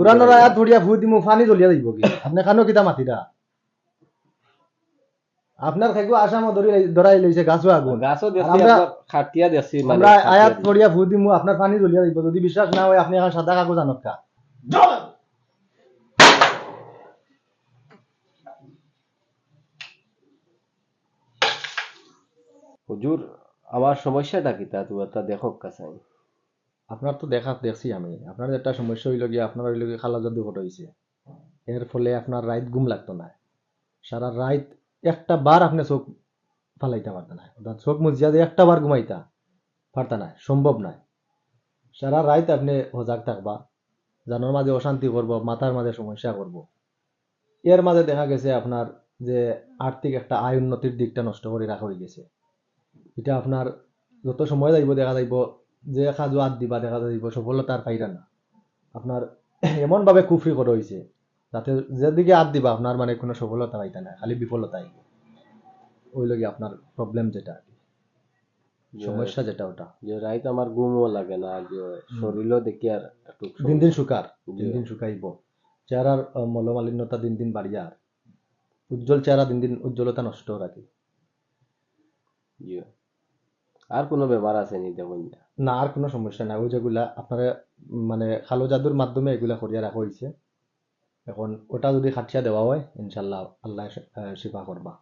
কোরআনের আয়াত পড়িয়া ভূত দিমু ফানি জ্বলিয়া দিব কি? আপনি খানো কিতা মাতিরা আপনার আসাম ধরি ধরাই লইছে গাছও আগুন গাছও দেখছি আমরা- খাটিয়া দেখছি মানে আমরা আয়াত পড়িয়া দিমু আপনার ফানি জ্বলিয়া দিব যদি বিশ্বাস না হয় আপনি এখন সাদা কাগজ আনক কা। হুজুর আমার সমস্যাটা কিতা তুমি একটা দেখো কাছে আপনার তো দেখা দেখছি আমি। আপনার একটা সমস্যা হইল গিয়ে, আপনার হইল গিয়ে খালা জাদু ফটো হয়েছে এর ফলে আপনার রাইত ঘুম লাগতো না। সারা রাইত একটা বার আপনি চোখ ফালাইতে পারতেন না। অর্থাৎ চোখ মুজিয়া একটা বার ঘুমাইতা পারতা না। সম্ভব নাই সারা রাইত আপনি সজাগ থাকবা, জানোর মাঝে অশান্তি করব, মাথার মাঝে সমস্যা করব। এর মাঝে দেখা গেছে আপনার যে আর্থিক একটা আয় উন্নতির দিকটা নষ্ট করে রাখা হয়ে গেছে। এটা আপনার যত সময় যাইব, দেখা যাইব যে কাজও আদ দিবা দেখা যাইব সফলতা আর পাইরা না। আপনার এমন ভাবে কুফরি করা হয়েছে যাতে যেদিকে আদ দিবা আপনার মানে কোনো সফলতা পাইতা না খালি বিফলতাই ওই লগে আপনার প্রবলেম যেটা সমস্যা যেটা ওটা। যে রাইত আমার ঘুমও লাগে না যে শরীরও দেখি আর একটু দিন দিন শুকার দিন দিন শুকাইব। চেহারার মলমালিন্যতা দিন দিন বাড়িয়া আর। উজ্জ্বল চেহারা দিন দিন উজ্জ্বলতা নষ্ট রাখি। আর কোনো ব্যাপার আছে নি দেখুন না। না আর কোনো সমস্যা নাই। ওই যেগুলা আপনারা মানে খালো জাদুর মাধ্যমে এগুলা করিয়া রাখা হয়েছে এখন ওটা যদি খাটিয়া দেওয়া হয় ইনশাল্লাহ আল্লাহ শিফা করবা।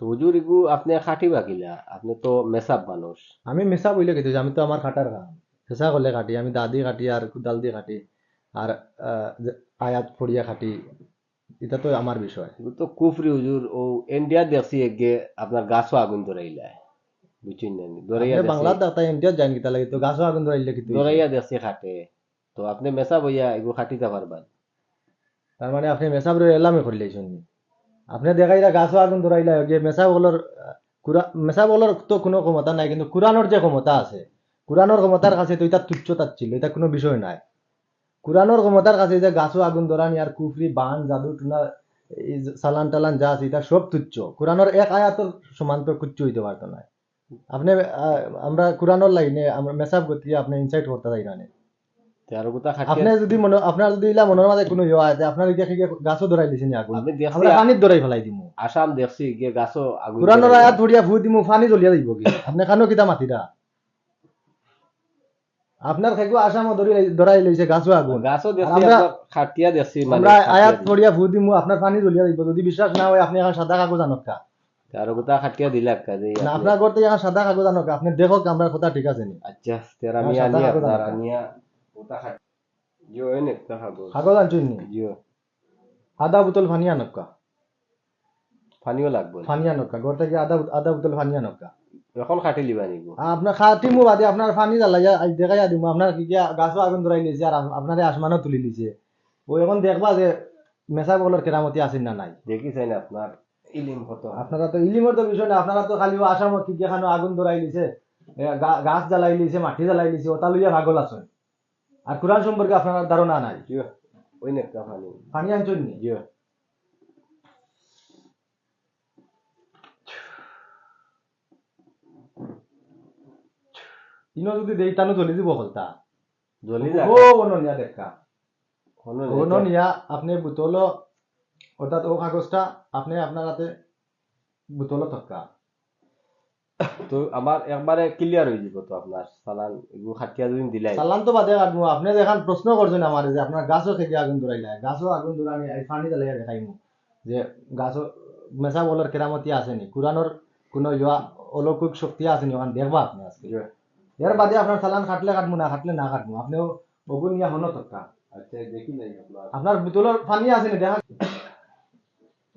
তো হুজুর ইগু আপনি খাটিবা কিলা আপনি তো মেসাব মানুষ। আমি মেসা হইলে কিন্তু আমি তো আমার খাটার কাম চেষ্টা করলে খাটি আমি দাদি কাটি আর কুদাল দিয়ে কাটি আর আয়াত ফড়িয়া কাটি এটা তো আমার বিষয়। তো কুফরি হুজুর ও ইন্ডিয়া দেখছি এগে আপনার গাছও আগুন ধরাইলা বুঝছেন না বাংলার দেখছি দাতা ইন্ডিয়া যান কিতা লাগে তো গাছও আগুন ধরাইলে কিন্তু ধরাইয়া দেখছি খাটে। তো আপনি মেসা বইয়া খাটিতে পারবেন। তার মানে আপনি মেসাব রে এলামে করলে আপনি দেখাইলা গাছও আগুন ধরাইলা যে মেসাব বলর কুরা মেসাব বলর তো কোনো ক্ষমতা নাই কিন্তু কোরআনের যে ক্ষমতা আছে কোরআনের ক্ষমতার কাছে তো এটা তুচ্ছ তার ছিল এটা কোনো বিষয় নাই। কোরআনের ক্ষমতার কাছে যে গাছও আগুন ধরানি আর কুফরি বান জাদু টুনা সালান টালান যা আছে এটা সব তুচ্ছ। কোরআনের এক আয়াতর সমান তো কুচ্ছ হইতে পারতো না। আপনি আমরা কোরআনের লাইনে আমরা মেসাব করতে গিয়ে আপনি ইনসাইট করতে চাই না আপনি যদি মনে আপনার যদি ইলা মনের মাঝে কোনো ইয়ে আছে আপনার ইতিয়া থেকে গাছও ধরাই দিছেন আগুন আমরা ধরাই ফেলাই দিমু। আসাম দেখছি গাছও আগুন কোরআনের আয়াত ধরিয়া ভূত দিমু পানি জ্বলিয়া দিব কি আপনি খানো কিতা মাতিরা আপনার খাইকো আসাম ধরি ধরাই লইছে গাছও আগুন গাছও দেখছি আমরা- খাটিয়া দেখছি মানে আমরা আয়াত। ধরিয়া ভূত দিমু আপনার পানি জ্বলিয়া দিব। যদি বিশ্বাস না হয় আপনি এখন সাদা কাগজ আনক কা। তো আর ওগুতা খাটিয়া দিলা কাজে না আপনার ঘর থেকে এখন সাদা কাগজ আনক আপনি দেখো আমরা কথা ঠিক আছে নি? আচ্ছা তেরা খাট জিও এনে কাগজ। আনছুন নি? জিও আধা বোতল পানি কা। পানিও লাগবে পানি আনক কা ঘর আধা আধা বোতল পানি আনক এখন খাটি লিবা নিব। আপনার খাটিমু বাদে আপনার পানি জ্বালাইয়া আজ দেখাইয়া দিমু আপনার কি গাছও আগুন ধরাই লিছে আর আপনারে আসমানও তুলি লিছে। ও এখন দেখবা যে মেসা বলার কেরামতি আছেন না নাই। দেখিছেন আপনার ইলিম কত আপনারা তো ইলিমর তো বিষয় না আপনারা তো খালি আসামত কি কি খানো আগুন ধরাই গা- গাছ জ্বালাই লিছে মাটি জ্বালাই লিছে ওটা লইয়া ভাগল আছেন। আর কোরআন সম্পর্কে আপনার ধারণা নাই? ওই নে পানি। পানি আনছেন নি? ইনো যদি দেই তানো চলি দিব হলতা। জ্বলি যা ও অননিয়া দেখা। অননিয়া আপনি বোতল অর্থাৎ ও কাগজটা আপনি আপনার হাতে বোতল থকা তো আমার একবারে ক্লিয়ার হয়ে যাব তো আপনার সালান এগু খাটিয়া যদি দিলাই। চালান তো বাদে কাটবো আপনি দেখান প্রশ্ন করছেন আমার যে আপনার গাছও থেকে আগুন ধরাইলে গাছও আগুন ধরানি পানি জ্বালাইয়া দেখাইমু যে গাছও মেসা বলার কেরামতি আসেনি কোরআনের কোনো ইয়া অলৌকিক শক্তি আসেনি ওখানে দেখবা আপনি আজকে। এর বাদে আপনার চালান কাটলে কাটবো না কাটলে না কাটবো আপনিও ওগুন ইয়া হনো থকা আচ্ছা দেখি নাই আপনার। আপনার বোতলের পানি আসেনি দেখা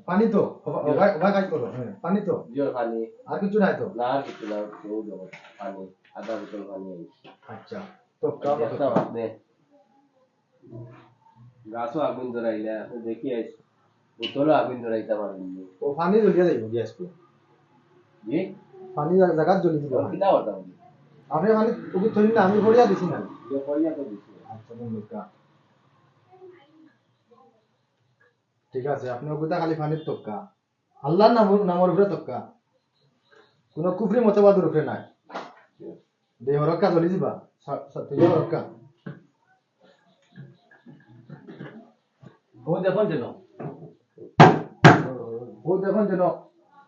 পানি তো ওভার কাজ করো পানি তো জিও পানি। আর কিছু নাই তো? না আর কিছু না কেউ দেবো পানি আধা বোতল পানি আচ্ছা। তো দেখতাম আপনি গাছও আগুন ধরাইলে দেখি আইস বোতলও আগুন ধরাইতে পারেননি ও পানি জ্বলিয়ে যাইব গ্যাসকে জি পানি জায়গাত জ্বলি দিব। কিতা করতাম আপনি পানি ওকে থই না আমি ভরিয়া দিছি না যে তো দিছি। আচ্ছা বন্ধুকা ঠিক আছে আপনি ওগুতা খালি পানির তক্কা। আল্লাহর নামর নামর উপরে তক্কা। কোনো কুফরি মতবাদের উপরে নাই। দেহ রক্ষা চলি যাবা। রক্ষা। ও দেখুন যেন। ও দেখুন যেন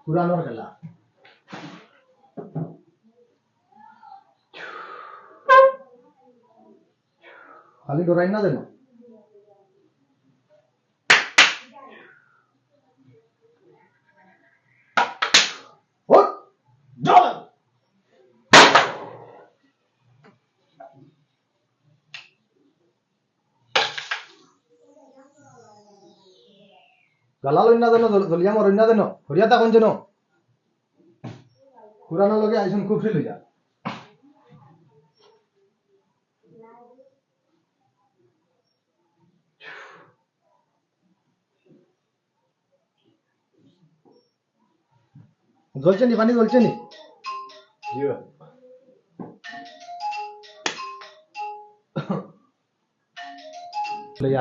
পুরানোর খেলা। খালি ডরাই না যেন। গালা লইন না যেন জলিয়া মরইন না যেন হরিয়া থাকুন যেন পুরানোর লগে আইসুন কুফরি লইয়া জ্বলছে নি পানি জ্বলছে নি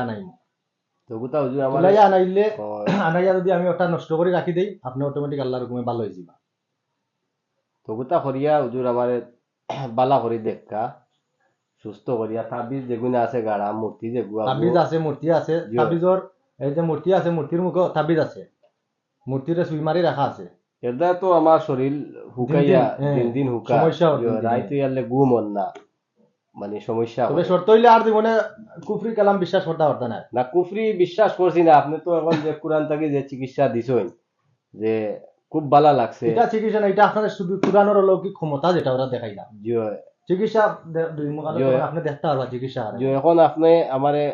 নাই তবুতা হুজুর আমার লইয়া আনাইলে আনাইয়া যদি আমি ওটা নষ্ট করে রাখি দেই আপনি অটোমেটিক আল্লাহর হুকুমে ভালো হয়ে যাবা তবুতা করিয়া হুজুর আমার বালা করি দেখা সুস্থ করিয়া তাবিজ যেগুনা আছে গাড়া মূর্তি যেগুলা তাবিজ আছে মূর্তি আছে। তাবিজর এই যে মূর্তি আছে মূর্তির মুখ তাবিজ আছে মূর্তিরে সুই মারি রাখা আছে এটা তো আমার শরীর হুকাইয়া দিন দিন হুকা সমস্যা। রাইতে ইয়ালে ঘুম না মানে সমস্যা তবে। শর্ত হইলে আর জীবনে কুফরি কালাম বিশ্বাস করতে পারতা না। না কুফরি বিশ্বাস করছি না। আপনি তো এখন যে কোরআন থেকে যে চিকিৎসা দিছেন যে খুব ভালো লাগছে। এটা চিকিৎসা না এটা আপনার শুধু পুরানোর অলৌকিক ক্ষমতা যেটা ওরা দেখাই না। যে চিকিৎসা আপনি দেখতে পারবা চিকিৎসা যে এখন আপনি আমারে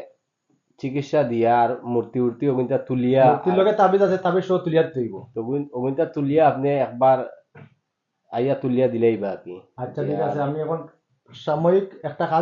চিকিৎসা দিয়া আর মূর্তি উর্তি ওগুনটা তুলিয়া মূর্তির লগে তাবিজ আছে তাবিজ সহ তুলিয়া দিতে ওগুনটা তুলিয়া আপনি একবার আইয়া তুলিয়া দিলেই বা কি আচ্ছা ঠিক আছে আমি এখন সাময়িক একটা কাজ